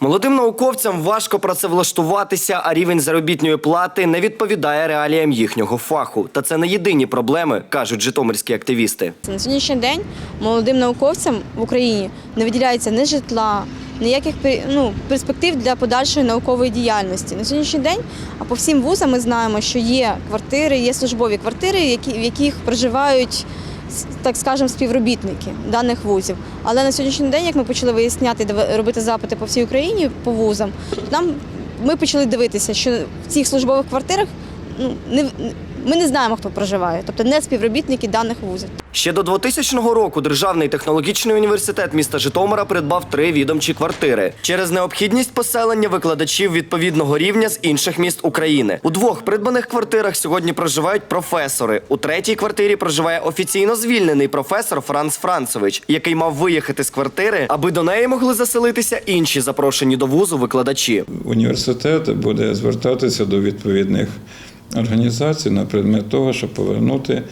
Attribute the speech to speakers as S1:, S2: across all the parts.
S1: Молодим науковцям важко працевлаштуватися, а рівень заробітної плати не відповідає реаліям їхнього фаху. Та це не єдині проблеми, кажуть житомирські активісти.
S2: На сьогоднішній день молодим науковцям в Україні не виділяється ні житла, ніяких ну, перспектив для подальшої наукової діяльності. На сьогоднішній день, а по всім вузам ми знаємо, що є квартири, є службові квартири, які, в яких проживають. Так скажемо, співробітники даних вузів. Але на сьогоднішній день, як ми почали виясняти, робити запити по всій Україні по вузам, нам ми почали дивитися, що в цих службових квартирах ну, не, ми не знаємо, хто проживає, тобто не співробітники даних вузів.
S1: Ще до 2000 року Державний технологічний університет міста Житомира придбав три відомчі квартири через необхідність поселення викладачів відповідного рівня з інших міст України. У двох придбаних квартирах сьогодні проживають професори. У третій квартирі проживає офіційно звільнений професор Франц Францович, який мав виїхати з квартири, аби до неї могли заселитися інші запрошені до вузу викладачі.
S3: університет буде звертатися до відповідних організацій на предмет того, щоб повернути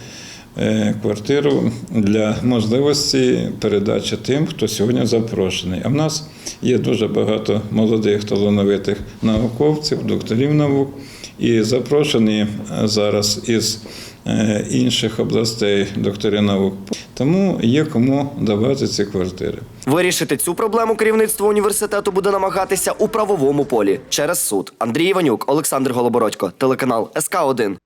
S3: е, квартиру для можливості передачі тим, хто сьогодні запрошений. А в нас є дуже багато молодих талановитих науковців, докторів наук, і запрошені зараз із е, інших областей доктори наук. Тому є кому давати ці квартири.
S1: Вирішити цю проблему керівництво університету буде намагатися у правовому полі через суд. Андрій Іванюк, Олександр Голобородько, телеканал СК 1